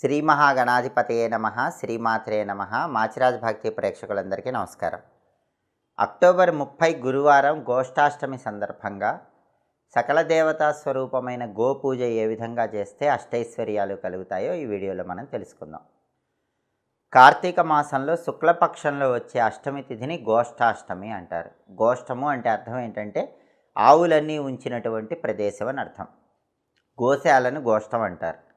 శ్రీ మహాగణాధిపతయే నమ శ్రీమాత్రే నమ. మాచిరాజ్ భక్తి ప్రేక్షకులందరికీ నమస్కారం. అక్టోబర్ ముప్పై గురువారం గోష్ఠాష్టమి సందర్భంగా సకల దేవతా స్వరూపమైన గోపూజ ఏ విధంగా చేస్తే అష్టైశ్వర్యాలు కలుగుతాయో ఈ వీడియోలో మనం తెలుసుకుందాం. కార్తీక మాసంలో శుక్లపక్షంలో వచ్చే అష్టమి తిథిని గోష్ఠాష్టమి అంటారు. గోష్ఠము అంటే అర్థం ఏంటంటే ఆవులన్నీ ఉంచినటువంటి ప్రదేశం అని అర్థం. గోశాలను గోష్ఠం అంటారు.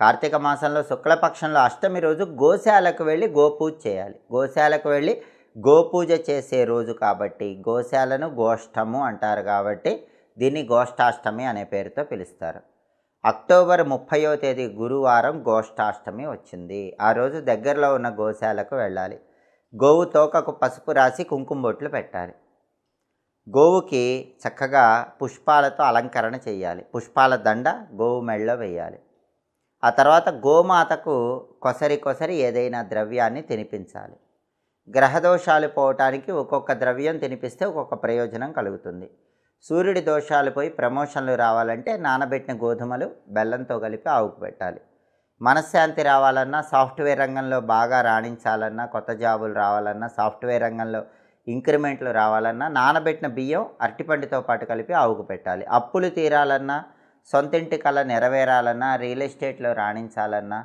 కార్తీక మాసంలో శుక్లపక్షంలో అష్టమి రోజు గోశాలకు వెళ్ళి గోపూజ చేయాలి. గోశాలకు వెళ్ళి గోపూజ చేసే రోజు కాబట్టి గోశాలను గోష్ఠము అంటారు కాబట్టి దీన్ని గోష్ఠాష్టమి అనే పేరుతో పిలుస్తారు. అక్టోబర్ ముప్పయో తేదీ గురువారం గోష్ఠాష్టమి వచ్చింది. ఆ రోజు దగ్గరలో ఉన్న గోశాలకు వెళ్ళాలి. గోవు తోకకు పసుపు రాసి కుంకుమ బొట్లు పెట్టాలి. గోవుకి చక్కగా పుష్పాలతో అలంకరణ చేయాలి. పుష్పాల దండ గోవు మెళ్ళలో వేయాలి. ఆ తర్వాత గోమాతకు కొసరి కొసరి ఏదైనా ద్రవ్యాన్ని తినిపించాలి. గ్రహదోషాలు పోవటానికి ఒక్కొక్క ద్రవ్యం తినిపిస్తే ఒక్కొక్క ప్రయోజనం కలుగుతుంది. సూర్యుడి దోషాలు పోయి ప్రమోషన్లు రావాలంటే నానబెట్టిన గోధుమలు బెల్లంతో కలిపి ఆవుకు పెట్టాలి. మనశ్శాంతి రావాలన్నా సాఫ్ట్వేర్ రంగంలో బాగా రాణించాలన్నా కొత్త జాబులు రావాలన్నా సాఫ్ట్వేర్ రంగంలో ఇంక్రిమెంట్లు రావాలన్నా నానబెట్టిన బియ్యం అరటిపండుతో పాటు కలిపి ఆవుకు పెట్టాలి. అప్పులు తీరాలన్నా సొంతింటి కళ నెరవేరాలన్నా రియల్ ఎస్టేట్లో రాణించాలన్నా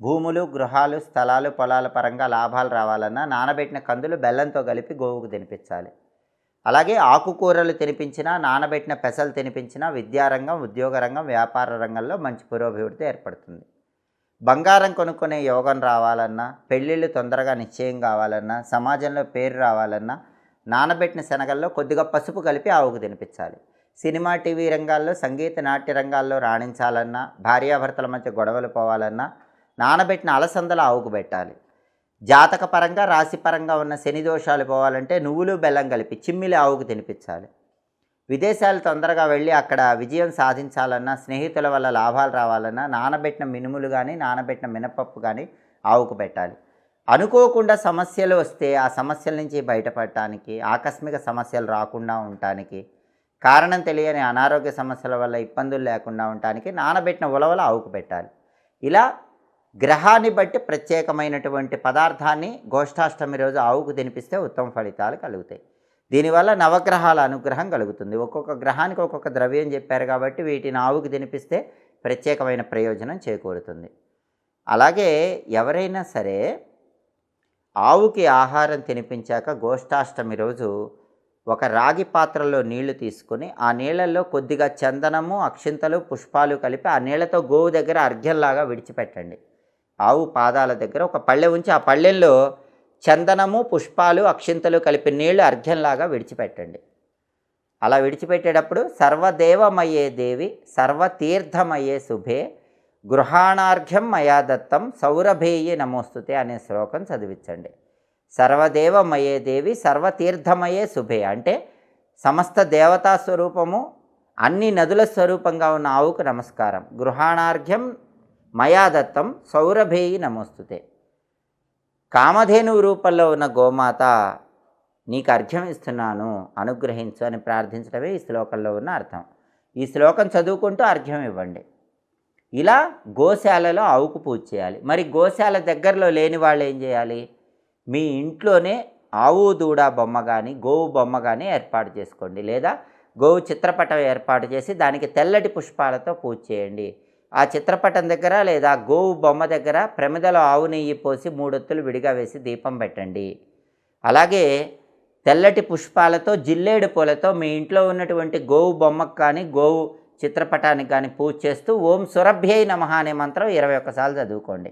భూములు గృహాలు స్థలాలు పొలాల పరంగా లాభాలు రావాలన్నా నానబెట్టిన కందులు బెల్లంతో కలిపి గోవుకు తినిపించాలి. అలాగే ఆకుకూరలు తినిపించినా నానబెట్టిన పెసలు తినిపించినా విద్యారంగం ఉద్యోగ రంగం వ్యాపార రంగంలో మంచి పురోభివృద్ధి ఏర్పడుతుంది. బంగారం కొనుక్కునే యోగం రావాలన్నా పెళ్ళిళ్ళు తొందరగా నిశ్చయం కావాలన్నా సమాజంలో పేరు రావాలన్నా నానబెట్టిన శనగల్లో కొద్దిగా పసుపు కలిపి ఆవుకు తినిపించాలి. సినిమా టీవీ రంగాల్లో సంగీత నాట్య రంగాల్లో రాణించాలన్నా భార్యాభర్తల మధ్య గొడవలు పోవాలన్నా నానబెట్టిన అలసందలు ఆవుకు పెట్టాలి. జాతక పరంగా రాశిపరంగా ఉన్న శని దోషాలు పోవాలంటే నువ్వులు బెల్లం కలిపి చిమ్మిలి ఆవుకు తినిపించాలి. విదేశాలు తొందరగా వెళ్ళి అక్కడ విజయం సాధించాలన్నా స్నేహితుల వల్ల లాభాలు రావాలన్నా నానబెట్టిన మినుములు కానీ నానబెట్టిన మినపప్పు కానీ ఆవుకు పెట్టాలి. అనుకోకుండా సమస్యలు వస్తే ఆ సమస్యల నుంచి బయటపడటానికి ఆకస్మిక సమస్యలు రాకుండా ఉండటానికి కారణం తెలియని అనారోగ్య సమస్యల వల్ల ఇబ్బందులు లేకుండా ఉండటానికి నానబెట్టిన ఉలవలు ఆవుకు పెట్టాలి. ఇలా గ్రహాన్ని బట్టి ప్రత్యేకమైనటువంటి పదార్థాన్ని గోష్ఠాష్టమి రోజు ఆవుకు తినిపిస్తే ఉత్తమ ఫలితాలు కలుగుతాయి. దీనివల్ల నవగ్రహాల అనుగ్రహం కలుగుతుంది. ఒక్కొక్క గ్రహానికి ఒక్కొక్క ద్రవ్యం చెప్పారు కాబట్టి వీటిని ఆవుకు తినిపిస్తే ప్రత్యేకమైన ప్రయోజనం చేకూరుతుంది. అలాగే ఎవరైనా సరే ఆవుకి ఆహారం తినిపించాక గోష్ఠాష్టమి రోజు ఒక రాగి పాత్రలో నీళ్ళు తీసుకొని ఆ నీళ్ళల్లో కొద్దిగా చందనము అక్షింతలు పుష్పాలు కలిపి ఆ నీళ్ళతో గోవు దగ్గర అర్ఘ్యంలాగా విడిచిపెట్టండి. ఆవు పాదాల దగ్గర ఒక పళ్ళె ఉంచి ఆ పళ్ళెల్లో చందనము పుష్పాలు అక్షింతలు కలిపి నీళ్ళు అర్ఘ్యంలాగా విడిచిపెట్టండి. అలా విడిచిపెట్టేటప్పుడు సర్వదేవమయ్యే దేవి సర్వతీర్థమయ్యే శుభే గృహాణార్ఘ్యం మయా దత్తం సౌరభేయే నమోస్తుతే అనే శ్లోకం చదివించండి. సర్వదేవమయే దేవి సర్వతీర్థమయే శుభే. అంటే సమస్త దేవతా స్వరూపము అన్ని నదుల స్వరూపంగా ఉన్న ఆవుకు నమస్కారం. గృహాణార్ఘ్యం మయాదత్తం సౌరభేయి నమోస్తుతే. కామధేనువు రూపంలో ఉన్న గోమాత నీకు అర్ఘ్యం ఇస్తున్నాను అనుగ్రహించు అని ప్రార్థించడమే ఈ శ్లోకంలో ఉన్న అర్థం. ఈ శ్లోకం చదువుకుంటూ అర్ఘ్యం ఇవ్వండి. ఇలా గోశాలలో ఆవుకు పూజ చేయాలి. మరి గోశాల దగ్గరలో లేని వాళ్ళు ఏం చేయాలి? మీ ఇంట్లోనే ఆవు దూడ బొమ్మ కానీ గోవు బొమ్మ కానీ ఏర్పాటు చేసుకోండి. లేదా గోవు చిత్రపటం ఏర్పాటు చేసి దానికి తెల్లటి పుష్పాలతో పూజ చేయండి. ఆ చిత్రపటం దగ్గర లేదా గోవు బొమ్మ దగ్గర ప్రమిదలో ఆవు నెయ్యి పోసి మూడొత్తులు విడిగా వేసి దీపం పెట్టండి. అలాగే తెల్లటి పుష్పాలతో జిల్లేడు పూలతో మీ ఇంట్లో ఉన్నటువంటి గోవు బొమ్మకు కానీ గోవు చిత్రపటానికి కానీ పూజ చేస్తూ ఓం సురభ్యై నమ అనే మంత్రం ఇరవై ఒక్కసార్లు చదువుకోండి.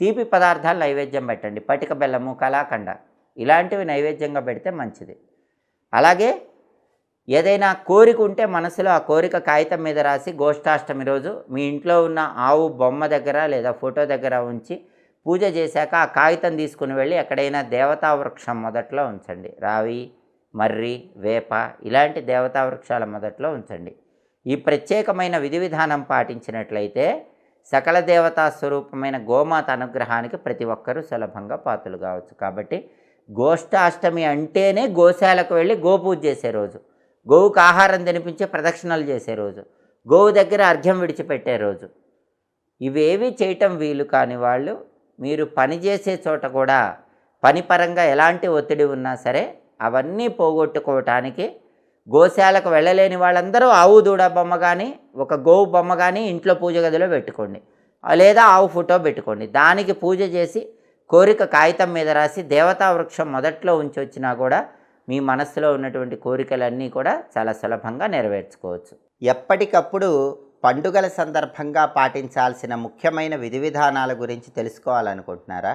తీపి పదార్థాలు నైవేద్యం పెట్టండి. పటిక బెల్లము కలాకండ ఇలాంటివి నైవేద్యంగా పెడితే మంచిది. అలాగే ఏదైనా కోరిక ఉంటే మనసులో ఆ కోరిక కాగితం మీద రాసి గోష్ఠాష్టమి రోజు మీ ఇంట్లో ఉన్న ఆవు బొమ్మ దగ్గర లేదా ఫోటో దగ్గర ఉంచి పూజ చేశాక ఆ కాగితం తీసుకుని వెళ్ళి ఎక్కడైనా దేవతా వృక్షం మొదట్లో ఉంచండి. రావి మర్రి వేప ఇలాంటి దేవతా వృక్షాల మొదట్లో ఉంచండి. ఈ ప్రత్యేకమైన విధి విధానం పాటించినట్లయితే సకల దేవతా స్వరూపమైన గోమాత అనుగ్రహానికి ప్రతి ఒక్కరూ సులభంగా పాత్రలు కావచ్చు. కాబట్టి గోష్ఠాష్టమి అంటేనే గోశాలకు వెళ్ళి గోపూజ చేసే రోజు గోవుకు ఆహారం తినిపించే ప్రదక్షిణలు చేసే రోజు గోవు దగ్గర అర్ఘ్యం విడిచిపెట్టే రోజు. ఇవేవి చేయటం వీలు కాని వాళ్ళు మీరు పనిచేసే చోట కూడా పనిపరంగా ఎలాంటి ఒత్తిడి ఉన్నా సరే అవన్నీ పోగొట్టుకోవటానికి గోశాలకు వెళ్ళలేని వాళ్ళందరూ ఆవు దూడ బొమ్మ కానీ ఒక గోవు బొమ్మ కానీ ఇంట్లో పూజ గదిలో పెట్టుకోండి. లేదా ఆవు ఫోటో పెట్టుకోండి. దానికి పూజ చేసి కోరిక కాగితం మీద రాసి దేవతా వృక్షం మొదట్లో ఉంచి వచ్చినా కూడా మీ మనస్సులో ఉన్నటువంటి కోరికలన్నీ కూడా చాలా సులభంగా నెరవేర్చుకోవచ్చు. ఎప్పటికప్పుడు పండుగల సందర్భంగా పాటించాల్సిన ముఖ్యమైన విధి విధానాల గురించి తెలుసుకోవాలనుకుంటున్నారా?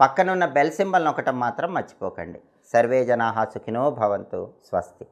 పక్కనున్న బెల్ సింబల్ని ఒకటం మాత్రం మర్చిపోకండి. సర్వే జనాహా సుఖినో భవంతు. స్వస్తి.